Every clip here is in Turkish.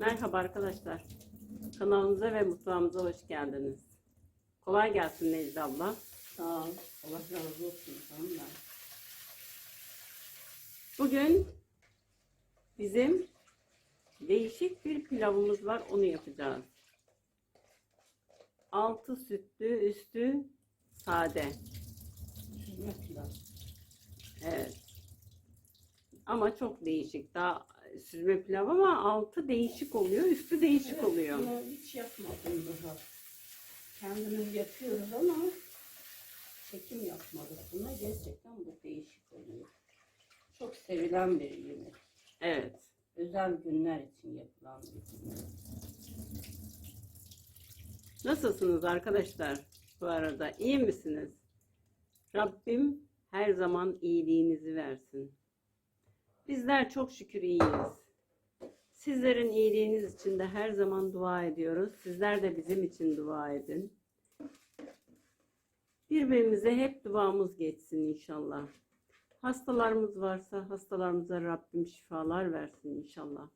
Merhaba arkadaşlar. Kanalımıza ve mutfağımıza hoş geldiniz. Kolay gelsin Necla abla. Sağ ol. Allah razı olsun senden. Bugün bizim değişik bir pilavımız var. Onu yapacağız. Altı sütlü, üstü sade. Evet. Ama çok değişik. Daha süzme pilav ama altı değişik oluyor, üstü değişik Evet, oluyor. Bunu hiç yapmadım daha. Kendimiz yapıyoruz ama çekim yapmadık. Buna gerçekten bu değişik oluyor. Çok sevilen bir yemek. Evet. Özel günler için yapılan bir yemek. Nasılsınız arkadaşlar? Bu arada iyi misiniz? Rabbim her zaman iyiliğinizi versin. Bizler çok şükür iyiyiz. Sizlerin iyiliğiniz için de her zaman dua ediyoruz. Sizler de bizim için dua edin. Birbirimize hep duamız geçsin inşallah. Hastalarımız varsa hastalarımıza Rabbim şifalar versin inşallah.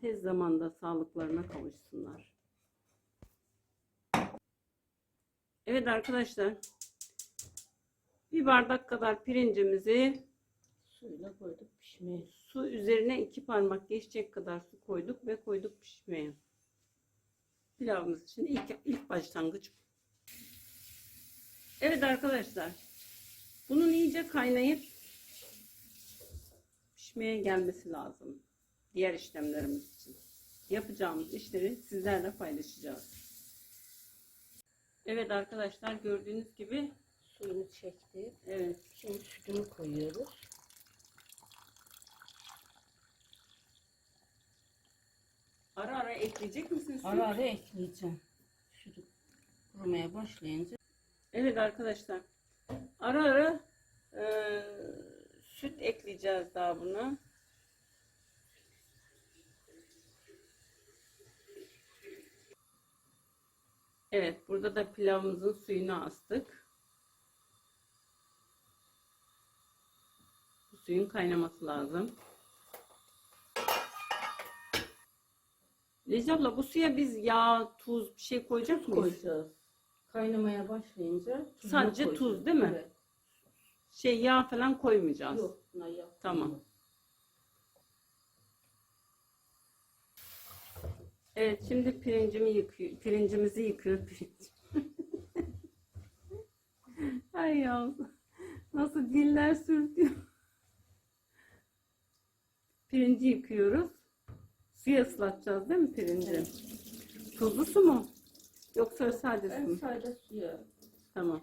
Tez zamanda sağlıklarına kavuşsunlar. Evet arkadaşlar. Bir bardak kadar pirincimizi Suyla koyduk pişmeye. su üzerine iki parmak geçecek kadar su koyduk ve koyduk pişmeye. Pilavımız için ilk, ilk başlangıç. Evet arkadaşlar. Bunun iyice kaynayıp pişmeye gelmesi lazım. Diğer işlemlerimiz için. Yapacağımız işleri sizlerle paylaşacağız. Evet arkadaşlar gördüğünüz gibi Suyunu çekti. evet Şimdi sütünü koyuyoruz. Ara ara ekleyecek misiniz? Ara ara ekleyeceğim. Sütü kurumaya başlayınca Evet arkadaşlar. Ara ara e, süt ekleyeceğiz daha buna. Evet burada da pilavımızın suyunu astık. Bu suyun kaynaması lazım. Leyla abla bu suya biz yağ, tuz bir şey koyacak mıyız? koyacağız. Kaynamaya başlayınca tuzunu Sadece koyacağız. tuz değil mi? Evet. Şey yağ falan koymayacağız. Yok buna yağ Tamam. koyma. Evet şimdi pirincimi yıkıyor. Pirincimizi yıkıyor pirinç. Ay ya. Nasıl diller sürtüyor. Pirinci yıkıyoruz. Suya ıslatacağız değil mi pirinci? Tuzlu su mu? Yoksa sade su Ben mu? sade suya Tamam.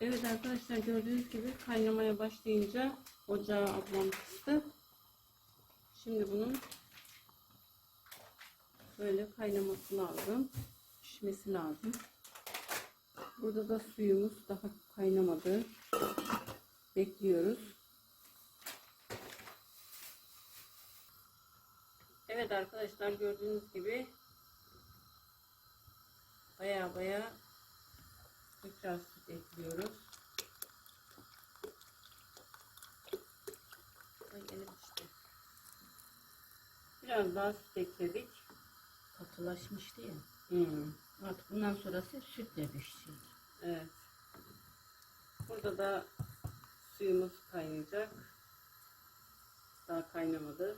Evet arkadaşlar gördüğünüz gibi kaynamaya başlayınca ocağı ablam kıstı. Şimdi bunun böyle kaynaması lazım. Pişmesi lazım. Burada da suyumuz daha kaynamadı. Bekliyoruz. Evet arkadaşlar gördüğünüz gibi baya baya tekrar süt ekliyoruz. Ay elim işte. Biraz daha süt ekledik. katılaşmıştı ya. Hmm, Artık bundan sonrası sütle pişecek. evet. Burada da suyumuz kaynayacak. Daha kaynamadı.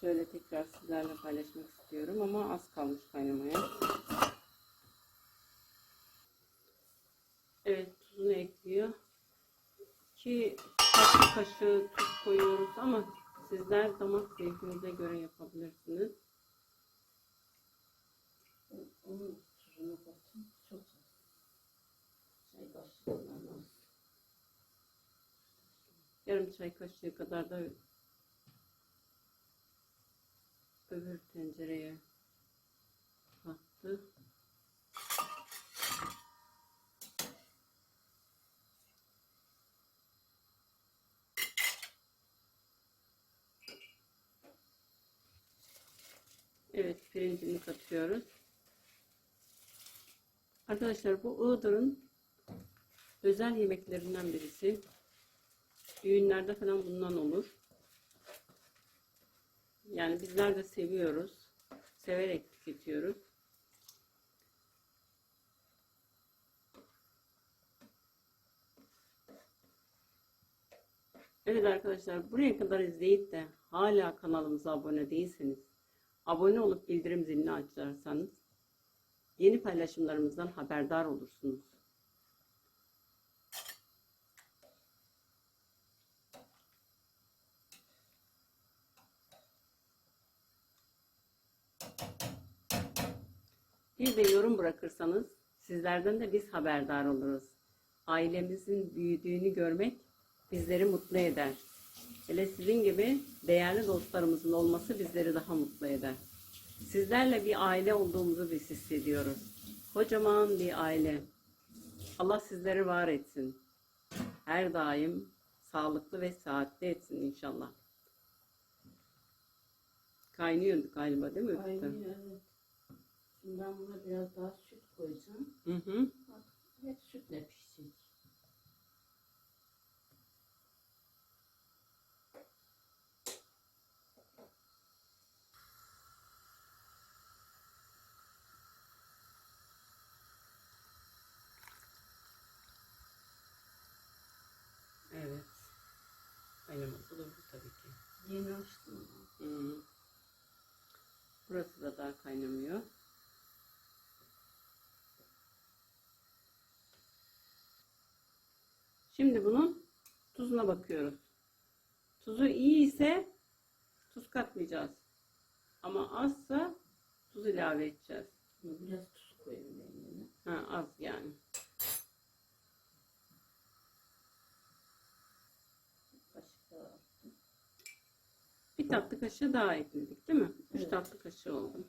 Şöyle tekrar sizlerle paylaşmak istiyorum ama az kalmış kaynamaya. Evet tuzunu ekliyor. Ki tatlı kaşığı tuz koyuyoruz ama sizler damak zevkinize göre yapabilirsiniz. Onun tuzunu. Çok. Çay. Yarım çay kaşığı kadar da öbür tencereye attı. Evet pirincini katıyoruz. Arkadaşlar bu Iğdır'ın özel yemeklerinden birisi. Düğünlerde falan bundan olur. Yani bizler de seviyoruz. Severek tüketiyoruz. Evet arkadaşlar buraya kadar izleyip de hala kanalımıza abone değilseniz abone olup bildirim zilini açarsanız yeni paylaşımlarımızdan haberdar olursunuz. Bir de yorum bırakırsanız sizlerden de biz haberdar oluruz. Ailemizin büyüdüğünü görmek bizleri mutlu eder. Hele sizin gibi değerli dostlarımızın olması bizleri daha mutlu eder. Sizlerle bir aile olduğumuzu biz hissediyoruz. Kocaman bir aile. Allah sizleri var etsin. Her daim sağlıklı ve saatli etsin inşallah. Kaynıyor galiba değil mi? Kaynıyor. Şimdi ben buna biraz daha süt koyacağım. Hı hı. Bak, hep sütle pişecek. Evet. Kaynaması durdu tabii ki. Yeni açtım. ama. Hı. Burası da daha kaynamıyor. Şimdi bunun tuzuna bakıyoruz. Tuzu iyi ise tuz katmayacağız. Ama azsa tuz ilave edeceğiz. Biraz tuz koyayım ben yine. Ha, az yani. Bir tatlı kaşığı daha ekledik değil mi? Üç Evet. tatlı kaşığı oldu.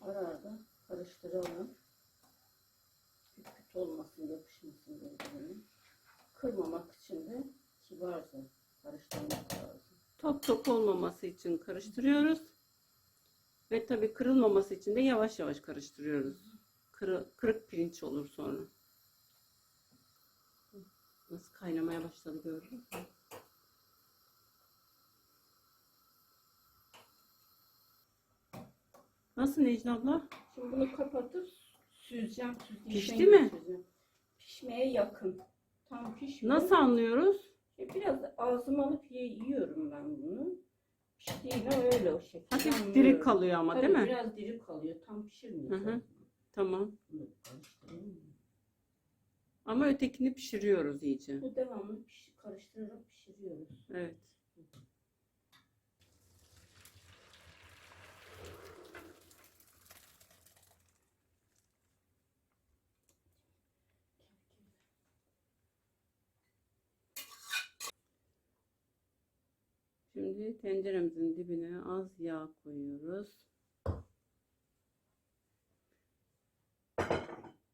Ara ara karıştıralım. Olmasın, yapışmasın birbirine. Kırmamak için de kibarca karıştırmak lazım. Top top olmaması için karıştırıyoruz. Ve tabii kırılmaması için de yavaş yavaş karıştırıyoruz. Kırı- kırık pirinç olur sonra. Nasıl kaynamaya başladı gördün mü? Nasıl Necla abla? Şimdi bunu kapatıp süzeceğim. süzeceğim Pişti mi? süzeceğim. Pişmeye yakın. Tam pişmiyor. Nasıl anlıyoruz? E, Biraz ağzıma alıp yiyorum ben bunu. Piştiğine öyle o şekilde Hafif anlıyorum. diri kalıyor ama Tabii değil mi? biraz diri kalıyor. Tam pişirmiyor. Hı hı. zaten. Tamam. Bunu karıştırayım mı? Ama ötekini pişiriyoruz iyice. Bu devamlı piş- karıştırarak pişiriyoruz. Evet. Şimdi tenceremizin dibine az yağ koyuyoruz.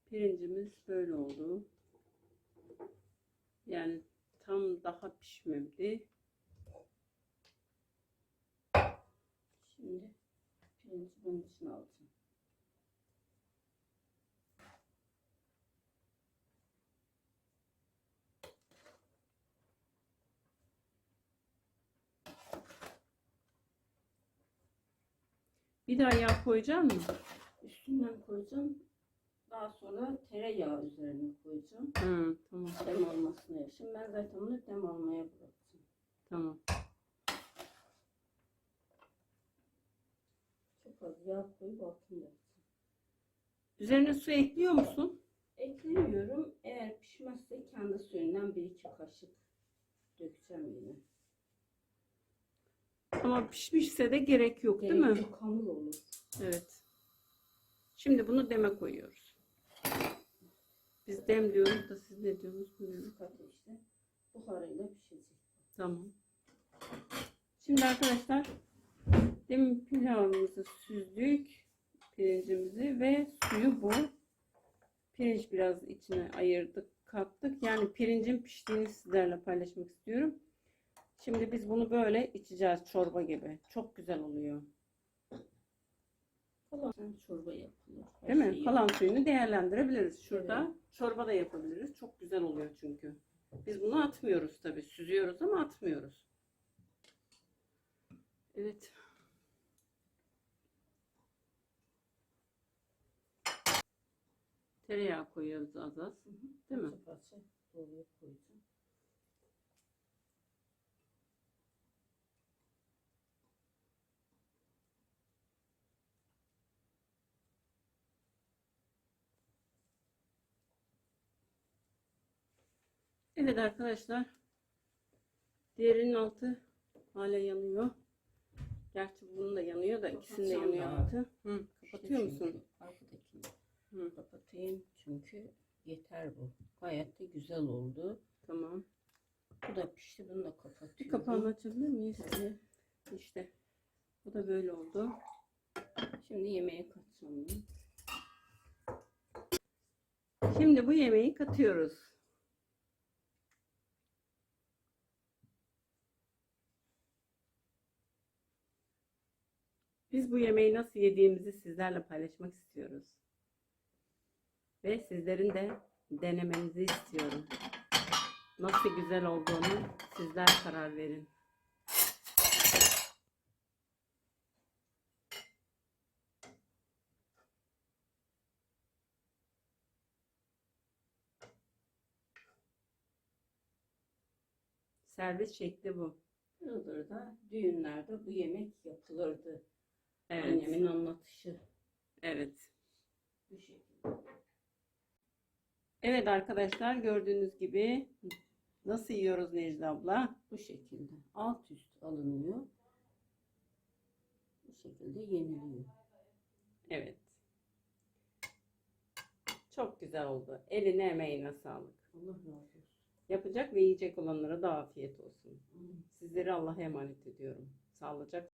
Pirincimiz böyle oldu. Yani tam daha pişmedi. Şimdi pirinci bunun içine alacağım. Bir daha yağ koyacak mısın? Üstünden koyacağım. Daha sonra tereyağı üzerine koyacağım. Hı, tamam. Dem olmasına. Şimdi ben zaten bunu dem olmaya bırakacağım. Tamam. Çok az yağ koyup altını yapacağım. Üzerine su ekliyor musun? Eklemiyorum. Eğer pişmezse kendi suyundan bir iki kaşık dökeceğim yine. Ama pişmişse de gerek yok değil mi? Gerek yok, hamur olur. Evet. Şimdi bunu deme koyuyoruz. Biz dem diyoruz da siz ne diyorsunuz bilmiyorum. Ateşte buharıyla pişecek. Tamam. Şimdi arkadaşlar demin pilavımızı süzdük. Pirincimizi ve suyu bu. Pirinç biraz içine ayırdık, kattık. Yani pirincin piştiğini sizlerle paylaşmak istiyorum. Şimdi biz bunu böyle içeceğiz çorba gibi. Çok güzel oluyor. Kalan çorba yapılır. Her Değil mi? şey Kalan suyunu değerlendirebiliriz. Şurada Evet. çorba da yapabiliriz. Çok güzel oluyor çünkü. Biz bunu atmıyoruz tabii. Süzüyoruz ama atmıyoruz. Evet. Tereyağı koyuyoruz az az. Değil mi? Parça parça doğrayıp koyacağım. Evet arkadaşlar. Diğerinin altı hala yanıyor. Gerçi bunun da yanıyor da ikisinin de yanıyor ya. altı. Hı, kapatıyor musun? Arkadakini Hı, kapatayım çünkü yeter bu. Gayet de güzel oldu. tamam. Bu da pişti bunu da Bir kapatıyorum. kapağını açabilir miyiz? Şöyle. İşte. Bu da böyle oldu. Şimdi yemeğe katacağım. Şimdi bu yemeği katıyoruz. Biz bu yemeği nasıl yediğimizi sizlerle paylaşmak istiyoruz. Ve sizlerin de denemenizi istiyorum. Nasıl güzel olduğunu sizler karar verin. Servis şekli bu. Iğdır'da düğünlerde bu yemek yapılırdı. Evet. Annemin anlatışı Evet. bu şekilde. Evet arkadaşlar gördüğünüz gibi nasıl yiyoruz Necla abla? Bu şekilde alt üst alınıyor. Bu şekilde yeniliyor. Evet. Çok güzel oldu. Eline emeğine sağlık. Allah razı olsun. Yapacak ve yiyecek olanlara da afiyet olsun. Sizleri Allah'a emanet ediyorum. Sağlıcakla.